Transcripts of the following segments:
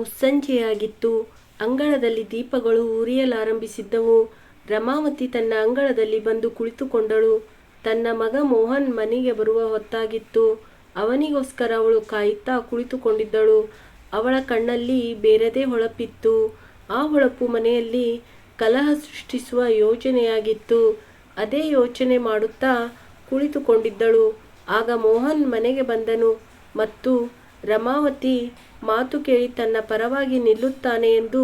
ಮುಸ್ಸಂಜೆಯಾಗಿತ್ತು. ಅಂಗಳದಲ್ಲಿ ದೀಪಗಳು ಉರಿಯಲಾರಂಭಿಸಿದ್ದವು. ರಮಾವತಿ ತನ್ನ ಅಂಗಳದಲ್ಲಿ ಬಂದು ಕುಳಿತುಕೊಂಡಳು. ತನ್ನ ಮಗ ಮೋಹನ್ ಮನೆಗೆ ಬರುವ ಹೊತ್ತಾಗಿತ್ತು. ಅವನಿಗೋಸ್ಕರ ಅವಳು ಕಾಯುತ್ತಾ ಕುಳಿತುಕೊಂಡಿದ್ದಳು. ಅವಳ ಕಣ್ಣಲ್ಲಿ ಬೇರೆದೇ ಹೊಳಪಿತ್ತು. ಆ ಹೊಳಪು ಮನೆಯಲ್ಲಿ ಕಲಹ ಸೃಷ್ಟಿಸುವ ಯೋಚನೆಯಾಗಿತ್ತು ಅದೇ ಯೋಚನೆ ಮಾಡುತ್ತಾ ಕುಳಿತುಕೊಂಡಿದ್ದಳು. ಆಗ ಮೋಹನ್ ಮನೆಗೆ ಬಂದನು ಮತ್ತು ರಮಾವತಿ ಮಾತು ಕೇಳಿ ತನ್ನ ಪರವಾಗಿ ನಿಲ್ಲುತ್ತಾನೆ ಎಂದು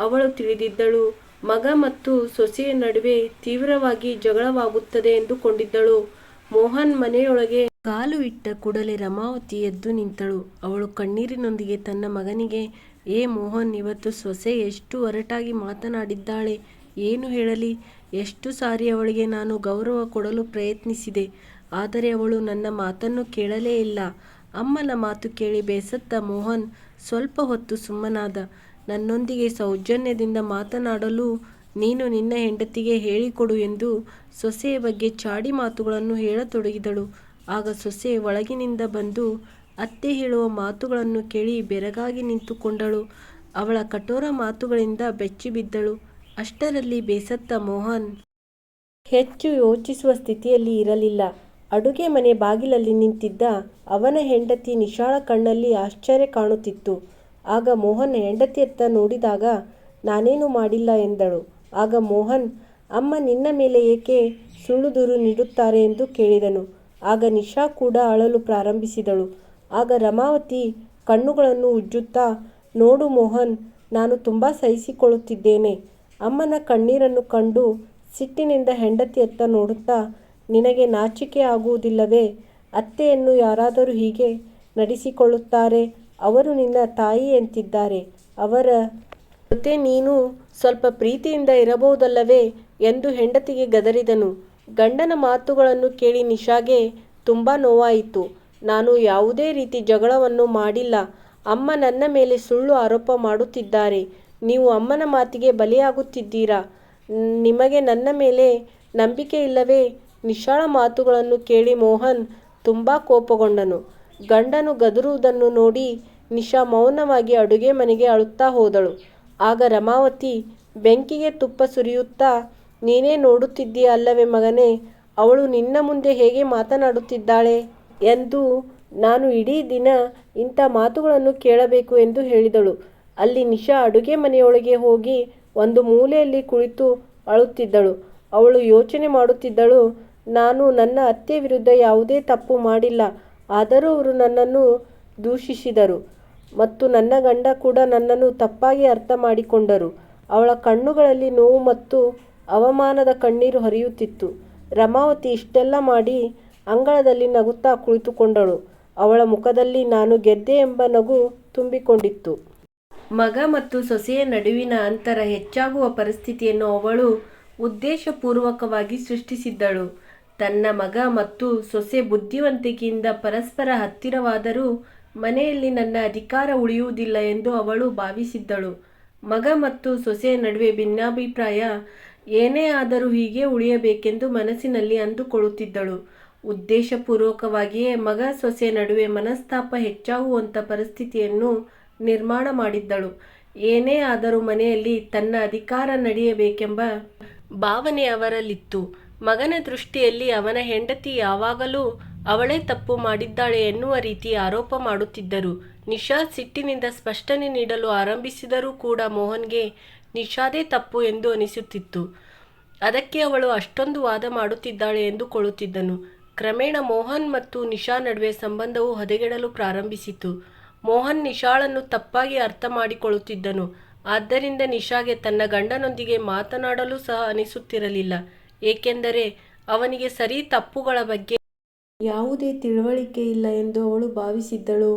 ಅವಳು ತಿಳಿದಿದ್ದಳು. ಮಗ ಮತ್ತು ಸೊಸೆಯ ನಡುವೆ ತೀವ್ರವಾಗಿ ಜಗಳವಾಗುತ್ತದೆ ಎಂದುಕೊಂಡಿದ್ದಳು. ಮೋಹನ್ ಮನೆಯೊಳಗೆ ಕಾಲು ಇಟ್ಟ ಕೂಡಲೇ ರಮಾವತಿ ಎದ್ದು ನಿಂತಳು. ಅವಳು ಕಣ್ಣೀರಿನೊಂದಿಗೆ ತನ್ನ ಮಗನಿಗೆ, ಏ ಮೋಹನ್, ಇವತ್ತು ಸೊಸೆ ಎಷ್ಟು ಒರಟಾಗಿ ಮಾತನಾಡಿದ್ದಾಳೆ. ಏನು ಹೇಳಲಿ? ಎಷ್ಟು ಸಾರಿ ಅವಳಿಗೆ ನಾನು ಗೌರವ ಕೊಡಲು ಪ್ರಯತ್ನಿಸಿದೆ. ಆದರೆ ಅವಳು ನನ್ನ ಮಾತನ್ನು ಕೇಳಲೇ ಇಲ್ಲ. ಅಮ್ಮನ ಮಾತು ಕೇಳಿ ಬೇಸತ್ತ ಮೋಹನ್ ಸ್ವಲ್ಪ ಹೊತ್ತು ಸುಮ್ಮನಾದ. ನನ್ನೊಂದಿಗೆ ಸೌಜನ್ಯದಿಂದ ಮಾತನಾಡಲು ನೀನು ನಿನ್ನ ಹೆಂಡತಿಗೆ ಹೇಳಿಕೊಡು ಎಂದು ಸೊಸೆಯ ಬಗ್ಗೆ ಚಾಡಿ ಮಾತುಗಳನ್ನು ಹೇಳತೊಡಗಿದಳು. ಆಗ ಸೊಸೆ ಒಳಗಿನಿಂದ ಬಂದು ಅತ್ತೆ ಹೇಳುವ ಮಾತುಗಳನ್ನು ಕೇಳಿ ಬೆರಗಾಗಿ ನಿಂತುಕೊಂಡಳು. ಅವಳ ಕಠೋರ ಮಾತುಗಳಿಂದ ಬೆಚ್ಚಿಬಿದ್ದಳು ಅಷ್ಟರಲ್ಲಿ ಬೇಸತ್ತ ಮೋಹನ್ ಹೆಚ್ಚು ಯೋಚಿಸುವ ಸ್ಥಿತಿಯಲ್ಲಿ ಇರಲಿಲ್ಲ. ಅಡುಗೆ ಮನೆ ಬಾಗಿಲಲ್ಲಿ ನಿಂತಿದ್ದ ಅವನ ಹೆಂಡತಿ ನಿಶಾಳ ಕಣ್ಣಲ್ಲಿ ಆಶ್ಚರ್ಯ ಕಾಣುತ್ತಿತ್ತು. ಆಗ ಮೋಹನ್ ಹೆಂಡತಿಯತ್ತ ನೋಡಿದಾಗ, ನಾನೇನು ಮಾಡಿಲ್ಲ ಎಂದಳು. ಆಗ ಮೋಹನ್, ಅಮ್ಮ ನಿನ್ನ ಮೇಲೆ ಏಕೆ ಸುಳ್ಳು ದೂರು ನೀಡುತ್ತಾರೆ ಎಂದು ಕೇಳಿದನು. ಆಗ ನಿಶಾ ಕೂಡ ಅಳಲು ಪ್ರಾರಂಭಿಸಿದಳು. ಆಗ ರಮಾವತಿ ಕಣ್ಣುಗಳನ್ನು ಉಜ್ಜುತ್ತಾ, ನೋಡು ಮೋಹನ್, ನಾನು ತುಂಬ ಸಹಿಸಿಕೊಳ್ಳುತ್ತಿದ್ದೇನೆ. ಅಮ್ಮನ ಕಣ್ಣೀರನ್ನು ಕಂಡು ಸಿಟ್ಟಿನಿಂದ ಹೆಂಡತಿಯತ್ತ ನೋಡುತ್ತಾ ನಿನಗೆ ನಾಚಿಕೆ ಆಗುವುದಿಲ್ಲವೇ? ಅತ್ತೆಯನ್ನು ಯಾರಾದರೂ ಹೀಗೆ ನಡೆಸಿಕೊಳ್ಳುತ್ತಾರೆ. ಅವರು ನಿನ್ನ ತಾಯಿ ಎಂತಿದ್ದಾರೆ ಅವರ ಜೊತೆ ನೀನು ಸ್ವಲ್ಪ ಪ್ರೀತಿಯಿಂದ ಇರಬಹುದಲ್ಲವೇ? ಎಂದು ಹೆಂಡತಿಗೆ ಗದರಿದನು. ಗಂಡನ ಮಾತುಗಳನ್ನು ಕೇಳಿ ನಿಶಾಗೆ ತುಂಬ ನೋವಾಯಿತು. ನಾನು ಯಾವುದೇ ರೀತಿ ಜಗಳವನ್ನು ಮಾಡಿಲ್ಲ. ಅಮ್ಮ ನನ್ನ ಮೇಲೆ ಸುಳ್ಳು ಆರೋಪ ಮಾಡುತ್ತಿದ್ದಾರೆ. ನೀವು ಅಮ್ಮನ ಮಾತಿಗೆ ಬಲಿಯಾಗುತ್ತಿದ್ದೀರಾ? ನಿಮಗೆ ನನ್ನ ಮೇಲೆ ನಂಬಿಕೆ ಇಲ್ಲವೇ? ನಿಶಾಳ ಮಾತುಗಳನ್ನು ಕೇಳಿ ಮೋಹನ್ ತುಂಬ ಕೋಪಗೊಂಡನು. ಗಂಡನು ಗದರುವುದನ್ನು ನೋಡಿ ನಿಶಾ ಮೌನವಾಗಿ ಅಡುಗೆ ಮನೆಗೆ ಅಳುತ್ತಾ ಹೋದಳು. ಆಗ ರಮಾವತಿ, ಬೆಂಕಿಗೆ ತುಪ್ಪ ಸುರಿಯುತ್ತಾ, ನೀನೇ ನೋಡುತ್ತಿದ್ದೀಯ ಅಲ್ಲವೇ ಮಗನೇ, ಅವಳು ನಿನ್ನ ಮುಂದೆ ಹೇಗೆ ಮಾತನಾಡುತ್ತಿದ್ದಾಳೆ ಎಂದು ನಾನು ಇಡೀ ದಿನ ಇಂಥ ಮಾತುಗಳನ್ನು ಕೇಳಬೇಕು ಎಂದು ಹೇಳಿದಳು. ಅಲ್ಲಿ ನಿಶಾ ಅಡುಗೆ ಮನೆಯೊಳಗೆ ಹೋಗಿ ಒಂದು ಮೂಲೆಯಲ್ಲಿ ಕುಳಿತು ಅಳುತ್ತಿದ್ದಳು. ಅವಳು ಯೋಚನೆ ಮಾಡುತ್ತಿದ್ದಳು ನಾನು ನನ್ನ ಅತ್ತೆ ವಿರುದ್ಧ ಯಾವುದೇ ತಪ್ಪು ಮಾಡಿಲ್ಲ. ಆದರೂ ಅವರು ನನ್ನನ್ನು ದೂಷಿಸಿದರು ಮತ್ತು ನನ್ನ ಗಂಡ ಕೂಡ ನನ್ನನ್ನು ತಪ್ಪಾಗಿ ಅರ್ಥ ಮಾಡಿಕೊಂಡರು. ಅವಳ ಕಣ್ಣುಗಳಲ್ಲಿ ನೋವು ಮತ್ತು ಅವಮಾನದ ಕಣ್ಣೀರು ಹರಿಯುತ್ತಿತ್ತು. ರಮಾವತಿ ಇಷ್ಟೆಲ್ಲ ಮಾಡಿ ಅಂಗಳದಲ್ಲಿ ನಗುತ್ತಾ ಕುಳಿತುಕೊಂಡಳು. ಅವಳ ಮುಖದಲ್ಲಿ ನಾನು ಗೆದ್ದೆ ಎಂಬ ನಗು ತುಂಬಿಕೊಂಡಿತ್ತು. ಮಗ ಮತ್ತು ಸೊಸೆಯ ನಡುವಿನ ಅಂತರ ಹೆಚ್ಚಾಗುವ ಪರಿಸ್ಥಿತಿಯನ್ನು ಅವಳು ಉದ್ದೇಶಪೂರ್ವಕವಾಗಿ ಸೃಷ್ಟಿಸಿದ್ದಳು. ತನ್ನ ಮಗ ಮತ್ತು ಸೊಸೆ ಬುದ್ಧಿವಂತಿಕೆಯಿಂದ ಪರಸ್ಪರ ಹತ್ತಿರವಾದರೂ ಮನೆಯಲ್ಲಿ ನನ್ನ ಅಧಿಕಾರ ಉಳಿಯುವುದಿಲ್ಲ ಎಂದು ಅವಳು ಭಾವಿಸಿದ್ದಳು. ಮಗ ಮತ್ತು ಸೊಸೆ ನಡುವೆ ಭಿನ್ನಾಭಿಪ್ರಾಯ, ಏನೇ ಆದರೂ ಹೀಗೆ ಉಳಿಯಬೇಕೆಂದು ಮನಸ್ಸಿನಲ್ಲಿ ಅಂದುಕೊಳ್ಳುತ್ತಿದ್ದಳು. ಉದ್ದೇಶಪೂರ್ವಕವಾಗಿಯೇ ಮಗ ಸೊಸೆ ನಡುವೆ ಮನಸ್ತಾಪ ಹೆಚ್ಚಾಗುವಂಥ ಪರಿಸ್ಥಿತಿಯನ್ನು ನಿರ್ಮಾಣ ಮಾಡಿದ್ದಳು. ಏನೇ ಆದರೂ ಮನೆಯಲ್ಲಿ ತನ್ನ ಅಧಿಕಾರ ನಡೆಯಬೇಕೆಂಬ ಭಾವನೆ ಅವರಲ್ಲಿತ್ತು. ಮಗನ ದೃಷ್ಟಿಯಲ್ಲಿ ಅವನ ಹೆಂಡತಿ ಯಾವಾಗಲೂ ಅವಳೇ ತಪ್ಪು ಮಾಡಿದ್ದಾಳೆ ಎನ್ನುವ ರೀತಿ ಆರೋಪ ಮಾಡುತ್ತಿದ್ದರು. ನಿಶಾ ಸಿಟ್ಟಿನಿಂದ ಸ್ಪಷ್ಟನೆ ನೀಡಲು ಆರಂಭಿಸಿದರೂ ಕೂಡ ಮೋಹನ್ಗೆ ನಿಶಾದೇ ತಪ್ಪು ಎಂದು ಅನಿಸುತ್ತಿತ್ತು. ಅದಕ್ಕೆ ಅವಳು ಅಷ್ಟೊಂದು ವಾದ ಮಾಡುತ್ತಿದ್ದಾಳೆ ಎಂದುಕೊಳ್ಳುತ್ತಿದ್ದನು. ಕ್ರಮೇಣ ಮೋಹನ್ ಮತ್ತು ನಿಶಾ ನಡುವೆ ಸಂಬಂಧವು ಹದಗೆಡಲು ಪ್ರಾರಂಭಿಸಿತು ಮೋಹನ್ ನಿಶಾಳನ್ನು ತಪ್ಪಾಗಿ ಅರ್ಥ ಮಾಡಿಕೊಳ್ಳುತ್ತಿದ್ದನು. ಆದ್ದರಿಂದ ನಿಶಾಗೆ ತನ್ನ ಗಂಡನೊಂದಿಗೆ ಮಾತನಾಡಲು ಸಹ ಅನಿಸುತ್ತಿರಲಿಲ್ಲ. ಏಕೆಂದರೆ ಅವನಿಗೆ ಸರಿ ತಪ್ಪುಗಳ ಬಗ್ಗೆ ಯಾವುದೇ ತಿಳುವಳಿಕೆ ಇಲ್ಲ ಎಂದು ಅವಳು ಭಾವಿಸಿದ್ದಳು.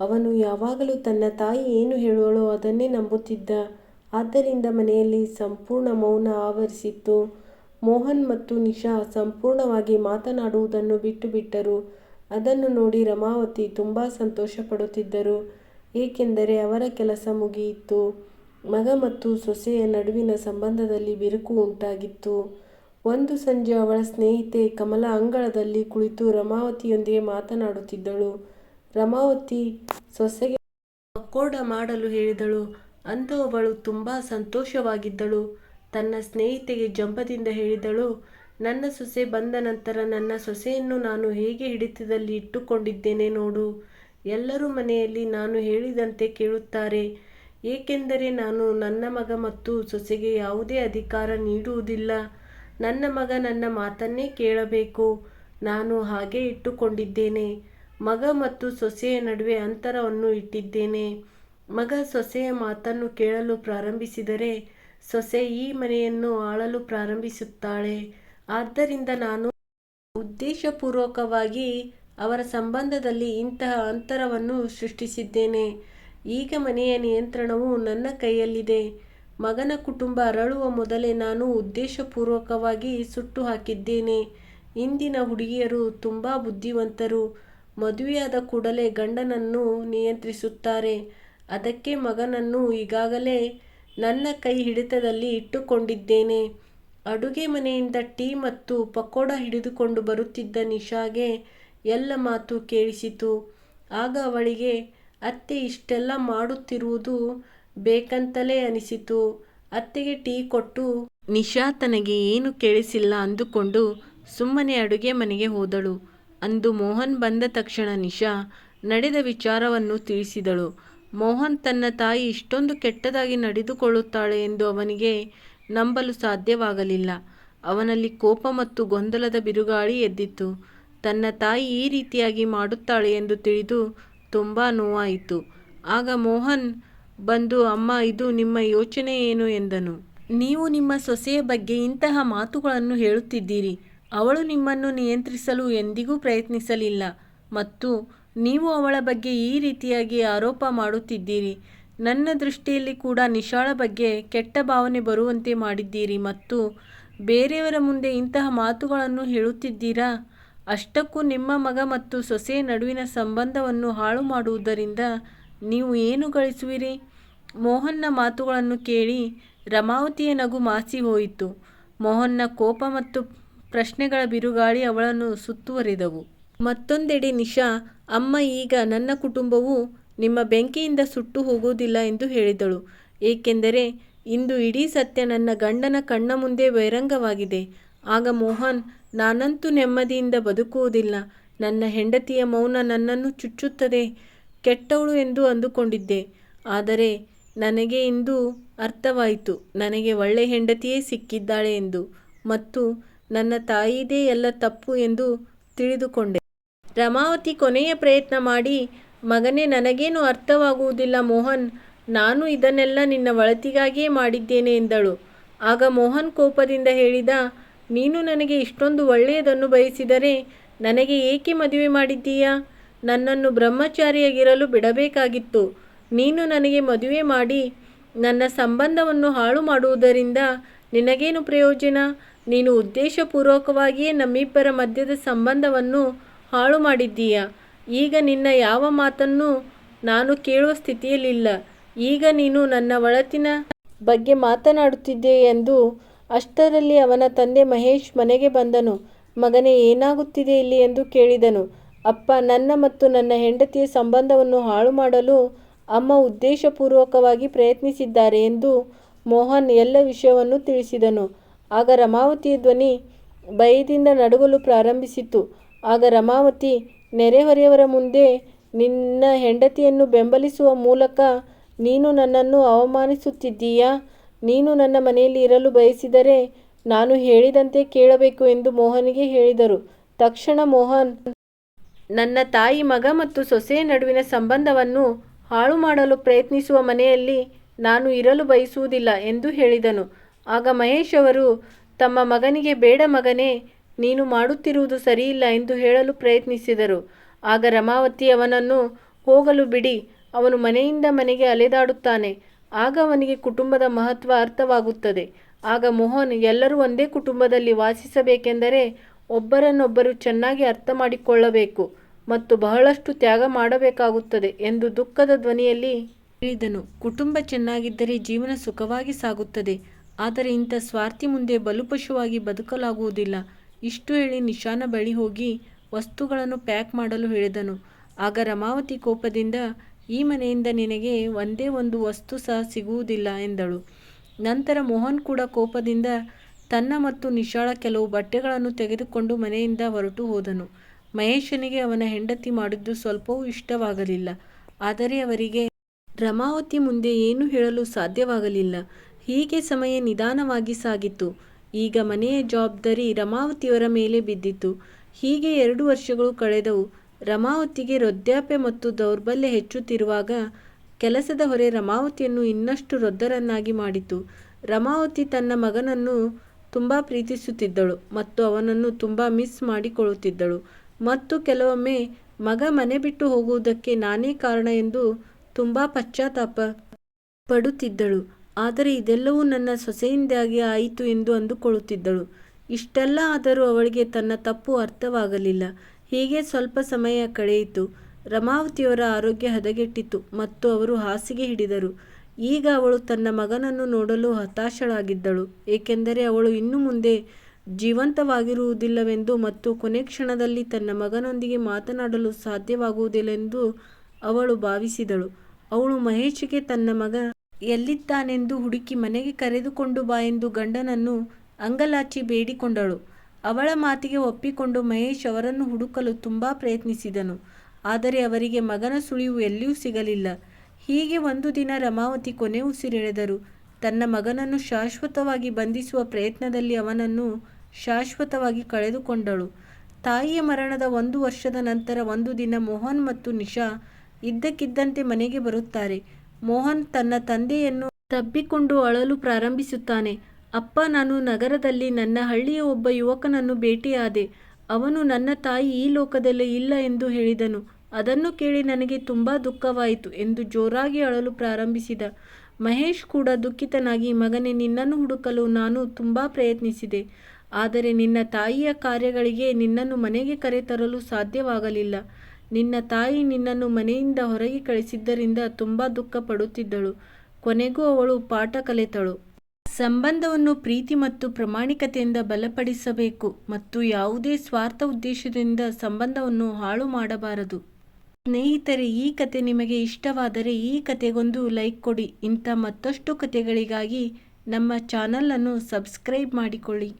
ಅವನು ಯಾವಾಗಲೂ ತನ್ನ ತಾಯಿ ಏನು ಹೇಳುವಳೋ ಅದನ್ನೇ ನಂಬುತ್ತಿದ್ದ. ಆದ್ದರಿಂದ ಮನೆಯಲ್ಲಿ ಸಂಪೂರ್ಣ ಮೌನ ಆವರಿಸಿತ್ತು. ಮೋಹನ್ ಮತ್ತು ನಿಶಾ ಸಂಪೂರ್ಣವಾಗಿ ಮಾತನಾಡುವುದನ್ನು ಬಿಟ್ಟುಬಿಟ್ಟರು. ಅದನ್ನು ನೋಡಿ ರಮಾವತಿ ತುಂಬ ಸಂತೋಷಪಡುತ್ತಿದ್ದರು. ಏಕೆಂದರೆ ಅವರ ಕೆಲಸ ಮುಗಿಯಿತು. ಮಗ ಮತ್ತು ಸೊಸೆಯ ನಡುವಿನ ಸಂಬಂಧದಲ್ಲಿ ಬಿರುಕು ಉಂಟಾಗಿತ್ತು. ಒಂದು ಸಂಜೆ ಅವಳ ಸ್ನೇಹಿತೆ ಕಮಲ ಅಂಗಳದಲ್ಲಿ ಕುಳಿತು ರಮಾವತಿಯೊಂದಿಗೆ ಮಾತನಾಡುತ್ತಿದ್ದಳು. ರಮಾವತಿ ಸೊಸೆಗೆ ಪಕೋಡ ಮಾಡಲು ಹೇಳಿದಳು. ಅಂದು ಅವಳು ತುಂಬ ಸಂತೋಷವಾಗಿದ್ದಳು. ತನ್ನ ಸ್ನೇಹಿತೆಗೆ ಜಂಬದಿಂದ ಹೇಳಿದಳು, ನನ್ನ ಸೊಸೆ ಬಂದ ನಂತರ ನನ್ನ ಸೊಸೆಯನ್ನು ನಾನು ಹೇಗೆ ಹಿಡಿತದಲ್ಲಿ ಇಟ್ಟುಕೊಂಡಿದ್ದೇನೆ ನೋಡು. ಎಲ್ಲರೂ ಮನೆಯಲ್ಲಿ ನಾನು ಹೇಳಿದಂತೆ ಕೇಳುತ್ತಾರೆ. ಏಕೆಂದರೆ ನಾನು ನನ್ನ ಮಗ ಮತ್ತು ಸೊಸೆಗೆ ಯಾವುದೇ ಅಧಿಕಾರ ನೀಡುವುದಿಲ್ಲ. ನನ್ನ ಮಗ ನನ್ನ ಮಾತನ್ನೇ ಕೇಳಬೇಕು. ನಾನು ಹಾಗೆ ಇಟ್ಟುಕೊಂಡಿದ್ದೇನೆ. ಮಗ ಮತ್ತು ಸೊಸೆಯ ನಡುವೆ ಅಂತರವನ್ನು ಇಟ್ಟಿದ್ದೇನೆ. ಮಗ ಸೊಸೆಯ ಮಾತನ್ನು ಕೇಳಲು ಪ್ರಾರಂಭಿಸಿದರೆ ಸೊಸೆ ಈ ಮನೆಯನ್ನು ಆಳಲು ಪ್ರಾರಂಭಿಸುತ್ತಾಳೆ. ಆದ್ದರಿಂದ ನಾನು ಉದ್ದೇಶಪೂರ್ವಕವಾಗಿ ಅವರ ಸಂಬಂಧದಲ್ಲಿ ಇಂತಹ ಅಂತರವನ್ನು ಸೃಷ್ಟಿಸಿದ್ದೇನೆ. ಈಗ ಮನೆಯ ನಿಯಂತ್ರಣವು ನನ್ನ ಕೈಯಲ್ಲಿದೆ. ಮಗನ ಕುಟುಂಬ ಅರಳುವ ಮೊದಲೇ ನಾನು ಉದ್ದೇಶಪೂರ್ವಕವಾಗಿ ಸುಟ್ಟು ಹಾಕಿದ್ದೇನೆ. ಇಂದಿನ ಹುಡುಗಿಯರು ತುಂಬ ಬುದ್ಧಿವಂತರು. ಮದುವೆಯಾದ ಕೂಡಲೇ ಗಂಡನನ್ನು ನಿಯಂತ್ರಿಸುತ್ತಾರೆ. ಅದಕ್ಕೆ ಮಗನನ್ನು ಈಗಾಗಲೇ ನನ್ನ ಕೈ ಹಿಡಿತದಲ್ಲಿ ಇಟ್ಟುಕೊಂಡಿದ್ದೇನೆ. ಅಡುಗೆ ಮನೆಯಿಂದ ಟೀ ಮತ್ತು ಪಕೋಡ ಹಿಡಿದುಕೊಂಡು ಬರುತ್ತಿದ್ದ ನಿಶಾಗೆ ಎಲ್ಲ ಮಾತು ಕೇಳಿಸಿತು. ಆಗ ಅವಳಿಗೆ, ಅತ್ತೆ, ಇಷ್ಟೆಲ್ಲ ಮಾಡುತ್ತಿರುವುದು ಬೇಕಂತಲೇ ಅನಿಸಿತು. ಅತ್ತೆಗೆ ಟೀ ಕೊಟ್ಟು, ನಿಶಾ ತನಗೆ ಏನು ಕೇಳಿಸಿಲ್ಲ ಅಂದುಕೊಂಡು ಸುಮ್ಮನೆ ಅಡುಗೆ ಮನೆಗೆ ಹೋದಳು. ಅಂದು ಮೋಹನ್ ಬಂದ ತಕ್ಷಣ ನಿಶಾ ನಡೆದ ವಿಚಾರವನ್ನು ತಿಳಿಸಿದಳು. ಮೋಹನ್ ತನ್ನ ತಾಯಿ ಇಷ್ಟೊಂದು ಕೆಟ್ಟದಾಗಿ ನಡೆದುಕೊಳ್ಳುತ್ತಾಳೆ ಎಂದು ಅವನಿಗೆ ನಂಬಲು ಸಾಧ್ಯವಾಗಲಿಲ್ಲ. ಅವನಲ್ಲಿ ಕೋಪ ಮತ್ತು ಗೊಂದಲದ ಬಿರುಗಾಳಿ ಎದ್ದಿತ್ತು. ತನ್ನ ತಾಯಿ ಈ ರೀತಿಯಾಗಿ ಮಾಡುತ್ತಾಳೆ ಎಂದು ತಿಳಿದು ತುಂಬ ನೋವಾಯಿತು. ಆಗ ಮೋಹನ್ ಬಂದು, ಅಮ್ಮ, ಇದು ನಿಮ್ಮ ಯೋಚನೆ ಏನು? ಎಂದನು. ನೀವು ನಿಮ್ಮ ಸೊಸೆಯ ಬಗ್ಗೆ ಇಂತಹ ಮಾತುಗಳನ್ನು ಹೇಳುತ್ತಿದ್ದೀರಿ. ಅವಳು ನಿಮ್ಮನ್ನು ನಿಯಂತ್ರಿಸಲು ಎಂದಿಗೂ ಪ್ರಯತ್ನಿಸಲಿಲ್ಲ. ಮತ್ತು ನೀವು ಅವಳ ಬಗ್ಗೆ ಈ ರೀತಿಯಾಗಿ ಆರೋಪ ಮಾಡುತ್ತಿದ್ದೀರಿ. ನನ್ನ ದೃಷ್ಟಿಯಲ್ಲಿ ಕೂಡ ನಿಶಾಳ ಬಗ್ಗೆ ಕೆಟ್ಟ ಭಾವನೆ ಬರುವಂತೆ ಮಾಡಿದ್ದೀರಿ. ಮತ್ತು ಬೇರೆಯವರ ಮುಂದೆ ಇಂತಹ ಮಾತುಗಳನ್ನು ಹೇಳುತ್ತಿದ್ದೀರಾ? ಅಷ್ಟಕ್ಕೂ ನಿಮ್ಮ ಮಗ ಮತ್ತು ಸೊಸೆಯ ನಡುವಿನ ಸಂಬಂಧವನ್ನು ಹಾಳು ಮಾಡುವುದರಿಂದ ನೀವು ಏನು ಗಳಿಸುವಿರಿ? ಮೋಹನ್ನ ಮಾತುಗಳನ್ನು ಕೇಳಿ ರಮಾವತಿಯ ನಗು ಮಾಸಿ ಹೋಯಿತು. ಮೋಹನ್ನ ಕೋಪ ಮತ್ತು ಪ್ರಶ್ನೆಗಳ ಬಿರುಗಾಳಿ ಅವಳನ್ನು ಸುತ್ತುವರಿದವು. ಮತ್ತೊಂದೆಡೆ ನಿಶಾ, ಅಮ್ಮ ಈಗ ನನ್ನ ಕುಟುಂಬವು ನಿಮ್ಮ ಬೆಂಕಿಯಿಂದ ಸುಟ್ಟು ಹೋಗುವುದಿಲ್ಲ ಎಂದು ಹೇಳಿದಳು. ಏಕೆಂದರೆ ಇಂದು ಇಡೀ ಸತ್ಯ ನನ್ನ ಗಂಡನ ಕಣ್ಣ ಮುಂದೆ ಬಹಿರಂಗವಾಗಿದೆ. ಆಗ ಮೋಹನ್, ನಾನಂತೂ ನೆಮ್ಮದಿಯಿಂದ ಬದುಕುವುದಿಲ್ಲ. ನನ್ನ ಹೆಂಡತಿಯ ಮೌನ ನನ್ನನ್ನು ಚುಚ್ಚುತ್ತದೆ, ಕೆಟ್ಟವಳು ಎಂದು ಅಂದುಕೊಂಡಿದ್ದೆ. ಆದರೆ ನನಗೆ ಇಂದು ಅರ್ಥವಾಯಿತು. ನನಗೆ ಒಳ್ಳೆ ಹೆಂಡತಿಯೇ ಸಿಕ್ಕಿದ್ದಾಳೆ ಎಂದು ಮತ್ತು ನನ್ನ ತಾಯಿದೇ ಎಲ್ಲ ತಪ್ಪು ಎಂದು ತಿಳಿದುಕೊಂಡೆ. ರಮಾವತಿ ಕೊನೆಯ ಪ್ರಯತ್ನ ಮಾಡಿ, ಮಗನೇ, ನನಗೇನು ಅರ್ಥವಾಗುವುದಿಲ್ಲ ಮೋಹನ್. ನಾನು ಇದನ್ನೆಲ್ಲ ನಿನ್ನ ಒಳತಿಗಾಗಿಯೇ ಮಾಡಿದ್ದೇನೆ ಎಂದಳು. ಆಗ ಮೋಹನ್ ಕೋಪದಿಂದ ಹೇಳಿದ, ನೀನು ನನಗೆ ಇಷ್ಟೊಂದು ಒಳ್ಳೆಯದನ್ನು ಬಯಸಿದರೆ ನನಗೆ ಏಕೆ ಮದುವೆ ಮಾಡಿದ್ದೀಯಾ? ನನ್ನನ್ನು ಬ್ರಹ್ಮಚಾರಿಯಾಗಿರಲು ಬಿಡಬೇಕಾಗಿತ್ತು. ನೀನು ನನಗೆ ಮದುವೆ ಮಾಡಿ, ನನ್ನ ಸಂಬಂಧವನ್ನು ಹಾಳು ಮಾಡುವುದರಿಂದ ನಿನಗೇನು ಪ್ರಯೋಜನ? ನೀನು ಉದ್ದೇಶಪೂರ್ವಕವಾಗಿಯೇ ನಮ್ಮಿಬ್ಬರ ಮಧ್ಯದ ಸಂಬಂಧವನ್ನು ಹಾಳು ಮಾಡಿದ್ದೀಯ? ಈಗ ನಿನ್ನ ಯಾವ ಮಾತನ್ನು ನಾನು ಕೇಳುವ ಸ್ಥಿತಿಯಲ್ಲಿಲ್ಲ. ಈಗ ನೀನು ನನ್ನ ಒಳತಿನ ಬಗ್ಗೆ ಮಾತನಾಡುತ್ತಿದ್ದೆ ಎಂದು ಅಷ್ಟರಲ್ಲಿ ಅವನ ತಂದೆ ಮಹೇಶ್ ಮನೆಗೆ ಬಂದನು. ಮಗನೇ, ಏನಾಗುತ್ತಿದೆ ಇಲ್ಲಿ ಎಂದು ಕೇಳಿದನು. ಅಪ್ಪ, ನನ್ನ ಮತ್ತು ನನ್ನ ಹೆಂಡತಿಯ ಸಂಬಂಧವನ್ನು ಹಾಳು ಮಾಡಲು ಅಮ್ಮ ಉದ್ದೇಶಪೂರ್ವಕವಾಗಿ ಪ್ರಯತ್ನಿಸಿದ್ದಾರೆ ಎಂದು ಮೋಹನ್ ಎಲ್ಲ ವಿಷಯವನ್ನು ತಿಳಿಸಿದನು. ಆಗ ರಮಾವತಿಯ ಧ್ವನಿ ಭಯದಿಂದ ನಡುಗಲು ಪ್ರಾರಂಭಿಸಿತು. ಆಗ ರಮಾವತಿ, ನೆರೆಹೊರೆಯವರ ಮುಂದೆ ನಿನ್ನ ಹೆಂಡತಿಯನ್ನು ಬೆಂಬಲಿಸುವ ಮೂಲಕ ನೀನು ನನ್ನನ್ನು ಅವಮಾನಿಸುತ್ತಿದ್ದೀಯಾ? ನೀನು ನನ್ನ ಮನೆಯಲ್ಲಿ ಇರಲು ಬಯಸಿದರೆ ನಾನು ಹೇಳಿದಂತೆ ಕೇಳಬೇಕು ಎಂದು ಮೋಹನಿಗೆ ಹೇಳಿದರು. ತಕ್ಷಣ ಮೋಹನ್, ನನ್ನ ತಾಯಿ ಮಗ ಮತ್ತು ಸೊಸೆಯ ನಡುವಿನ ಸಂಬಂಧವನ್ನು ಹಾಳು ಮಾಡಲು ಪ್ರಯತ್ನಿಸುವ ಮನೆಯಲ್ಲಿ ನಾನು ಇರಲು ಬಯಸುವುದಿಲ್ಲ ಎಂದು ಹೇಳಿದನು. ಆಗ ಮಹೇಶ್ ಅವರು, ತಮ್ಮ ಮಗನಿಗೆ ಬೇಡ ಮಗನೇ, ನೀನು ಮಾಡುತ್ತಿರುವುದು ಸರಿಯಿಲ್ಲ ಎಂದು ಹೇಳಲು ಪ್ರಯತ್ನಿಸಿದರು. ಆಗ ರಮಾವತಿ ಅವನನ್ನು, ಹೋಗಲು ಬಿಡಿ, ಅವನು ಮನೆಯಿಂದ ಮನೆಗೆ ಅಲೆದಾಡುತ್ತಾನೆ. ಆಗ ಅವನಿಗೆ ಕುಟುಂಬದ ಮಹತ್ವ ಅರ್ಥವಾಗುತ್ತದೆ. ಆಗ ಮೋಹನ್ ಎಲ್ಲರೂ ಒಂದೇ ಕುಟುಂಬದಲ್ಲಿ ವಾಸಿಸಬೇಕೆಂದರೆ ಒಬ್ಬರನ್ನೊಬ್ಬರು ಚೆನ್ನಾಗಿ ಅರ್ಥ ಮಾಡಿಕೊಳ್ಳಬೇಕು ಮತ್ತು ಬಹಳಷ್ಟು ತ್ಯಾಗ ಮಾಡಬೇಕಾಗುತ್ತದೆ ಎಂದು ದುಃಖದ ಧ್ವನಿಯಲ್ಲಿ ಹೇಳಿದನು. ಕುಟುಂಬ ಚೆನ್ನಾಗಿದ್ದರೆ ಜೀವನ ಸುಖವಾಗಿ ಸಾಗುತ್ತದೆ. ಆದರೆ ಇಂಥ ಸ್ವಾರ್ಥಿ ಮುಂದೆ ಬಲುಪಶುವಾಗಿ ಬದುಕಲಾಗುವುದಿಲ್ಲ. ಇಷ್ಟು ಹೇಳಿ ನಿಶಾನ ಬಳಿ ಹೋಗಿ ವಸ್ತುಗಳನ್ನು ಪ್ಯಾಕ್ ಮಾಡಲು ಹೇಳಿದನು. ಆಗ ರಮಾವತಿ ಕೋಪದಿಂದ, ಈ ಮನೆಯಿಂದ ನಿನಗೆ ಒಂದೇ ಒಂದು ವಸ್ತು ಸಹ ಸಿಗುವುದಿಲ್ಲ ಎಂದಳು. ನಂತರ ಮೋಹನ್ ಕೂಡ ಕೋಪದಿಂದ, ತನ್ನ ಮತ್ತು ನಿಶಾಳ ಕೆಲವು ಬಟ್ಟೆಗಳನ್ನು ತೆಗೆದುಕೊಂಡು ಮನೆಯಿಂದ ಹೊರಟು ಹೋದನು. ಮಹೇಶನಿಗೆ ಅವನ ಹೆಂಡತಿ ಮಾಡಿದ್ದು ಸ್ವಲ್ಪವೂ ಇಷ್ಟವಾಗಲಿಲ್ಲ. ಆದರೆ ಅವರಿಗೆ ರಮಾವತಿ ಮುಂದೆ ಏನು ಹೇಳಲು ಸಾಧ್ಯವಾಗಲಿಲ್ಲ. ಹೀಗೆ ಸಮಯ ನಿಧಾನವಾಗಿ ಸಾಗಿತು. ಈಗ ಮನೆಯ ಜವಾಬ್ದಾರಿ ರಮಾವತಿಯವರ ಮೇಲೆ ಬಿದ್ದಿತು. ಹೀಗೆ ಎರಡು ವರ್ಷಗಳು ಕಳೆದವು. ರಮಾವತಿಗೆ ವೃದ್ಧಾಪ್ಯ ಮತ್ತು ದೌರ್ಬಲ್ಯ ಹೆಚ್ಚುತ್ತಿರುವಾಗ ಕೆಲಸದ ಹೊರೆ ರಮಾವತಿಯನ್ನು ಇನ್ನಷ್ಟು ವೃದ್ಧರನ್ನಾಗಿ ಮಾಡಿತು. ರಮಾವತಿ ತನ್ನ ಮಗನನ್ನು ತುಂಬ ಪ್ರೀತಿಸುತ್ತಿದ್ದಳು ಮತ್ತು ಅವನನ್ನು ತುಂಬ ಮಿಸ್ ಮಾಡಿಕೊಳ್ಳುತ್ತಿದ್ದಳು. ಮತ್ತು ಕೆಲವೊಮ್ಮೆ ಮಗ ಮನೆ ಬಿಟ್ಟು ಹೋಗುವುದಕ್ಕೆ ನಾನೇ ಕಾರಣ ಎಂದು ತುಂಬ ಪಶ್ಚಾತ್ತಾಪ ಪಡುತ್ತಿದ್ದಳು. ಆದರೆ ಇದೆಲ್ಲವೂ ನನ್ನ ಸೊಸೆಯಿಂದಾಗಿ ಆಯಿತು ಎಂದು ಅಂದುಕೊಳ್ಳುತ್ತಿದ್ದಳು. ಇಷ್ಟೆಲ್ಲ ಆದರೂ ಅವಳಿಗೆ ತನ್ನ ತಪ್ಪು ಅರ್ಥವಾಗಲಿಲ್ಲ. ಹೀಗೆ ಸ್ವಲ್ಪ ಸಮಯ ಕಳೆಯಿತು. ರಮಾವತಿಯವರ ಆರೋಗ್ಯ ಹದಗೆಟ್ಟಿತು ಮತ್ತು ಅವರು ಹಾಸಿಗೆ ಹಿಡಿದರು. ಈಗ ಅವಳು ತನ್ನ ಮಗನನ್ನು ನೋಡಲು ಹತಾಶಳಾಗಿದ್ದಳು, ಏಕೆಂದರೆ ಅವಳು ಇನ್ನು ಮುಂದೆ ಜೀವಂತವಾಗಿರುವುದಿಲ್ಲವೆಂದು ಮತ್ತು ಕೊನೆ ಕ್ಷಣದಲ್ಲಿ ತನ್ನ ಮಗನೊಂದಿಗೆ ಮಾತನಾಡಲು ಸಾಧ್ಯವಾಗುವುದಿಲ್ಲವೆಂದು ಅವಳು ಭಾವಿಸಿದಳು. ಅವಳು ಮಹೇಶ್ಗೆ, ತನ್ನ ಮಗ ಎಲ್ಲಿದ್ದಾನೆಂದು ಹುಡುಕಿ ಮನೆಗೆ ಕರೆದುಕೊಂಡು ಬಾ ಎಂದು ಗಂಡನನ್ನು ಅಂಗಲಾಚಿ ಬೇಡಿಕೊಂಡಳು. ಅವಳ ಮಾತಿಗೆ ಒಪ್ಪಿಕೊಂಡು ಮಹೇಶ್ ಅವರನ್ನು ಹುಡುಕಲು ತುಂಬ ಪ್ರಯತ್ನಿಸಿದನು. ಆದರೆ ಅವರಿಗೆ ಮಗನ ಸುಳಿವು ಎಲ್ಲಿಯೂ ಸಿಗಲಿಲ್ಲ. ಹೀಗೆ ಒಂದು ದಿನ ರಮಾವತಿ ಕೊನೆ ಉಸಿರೆಳೆದರು. ತನ್ನ ಮಗನನ್ನು ಶಾಶ್ವತವಾಗಿ ಬಂಧಿಸುವ ಪ್ರಯತ್ನದಲ್ಲಿ ಅವನನ್ನು ಶಾಶ್ವತವಾಗಿ ಕಳೆದುಕೊಂಡಳು. ತಾಯಿಯ ಮರಣದ ಒಂದು ವರ್ಷದ ನಂತರ ಒಂದು ದಿನ ಮೋಹನ್ ಮತ್ತು ನಿಶಾ ಇದ್ದಕ್ಕಿದ್ದಂತೆ ಮನೆಗೆ ಬರುತ್ತಾರೆ. ಮೋಹನ್ ತನ್ನ ತಂದೆಯನ್ನು ತಬ್ಬಿಕೊಂಡು ಅಳಲು ಪ್ರಾರಂಭಿಸುತ್ತಾನೆ. ಅಪ್ಪ, ನಾನು ನಗರದಲ್ಲಿ ನನ್ನ ಹಳ್ಳಿಯ ಒಬ್ಬ ಯುವಕನನ್ನು ಭೇಟಿಯಾದೆ. ಅವನು ನನ್ನ ತಾಯಿ ಈ ಲೋಕದಲ್ಲಿ ಇಲ್ಲ ಎಂದು ಹೇಳಿದನು. ಅದನ್ನು ಕೇಳಿ ನನಗೆ ತುಂಬ ದುಃಖವಾಯಿತು ಎಂದು ಜೋರಾಗಿ ಅಳಲು ಪ್ರಾರಂಭಿಸಿದ. ಮಹೇಶ್ ಕೂಡ ದುಃಖಿತನಾಗಿ, ಮಗನೇ, ನಿನ್ನನ್ನು ಹುಡುಕಲು ನಾನು ತುಂಬ ಪ್ರಯತ್ನಿಸಿದೆ. ಆದರೆ ನಿನ್ನ ತಾಯಿಯ ಕಾರ್ಯಗಳಿಗೆ ನಿನ್ನನ್ನು ಮನೆಗೆ ಕರೆತರಲು ಸಾಧ್ಯವಾಗಲಿಲ್ಲ. ನಿನ್ನ ತಾಯಿ ನಿನ್ನನ್ನು ಮನೆಯಿಂದ ಹೊರಗೆ ಕಳಿಸಿದ್ದರಿಂದ ತುಂಬ ದುಃಖ ಪಡುತ್ತಿದ್ದಳು ಕೊನೆಗೂ ಅವಳು ಪಾಠ ಕಲಿತಳು. ಸಂಬಂಧವನ್ನು ಪ್ರೀತಿ ಮತ್ತು ಪ್ರಾಮಾಣಿಕತೆಯಿಂದ ಬಲಪಡಿಸಬೇಕು ಮತ್ತು ಯಾವುದೇ ಸ್ವಾರ್ಥ ಉದ್ದೇಶದಿಂದ ಸಂಬಂಧವನ್ನು ಹಾಳು ಮಾಡಬಾರದು. ಸ್ನೇಹಿತರೆ, ಈ ಕತೆ ನಿಮಗೆ ಇಷ್ಟವಾದರೆ ಈ ಕತೆಗೊಂದು ಲೈಕ್ ಕೊಡಿ. ಇಂಥ ಮತ್ತಷ್ಟು ಕತೆಗಳಿಗಾಗಿ ನಮ್ಮ ಚಾನಲನ್ನು ಸಬ್ಸ್ಕ್ರೈಬ್ ಮಾಡಿಕೊಳ್ಳಿ.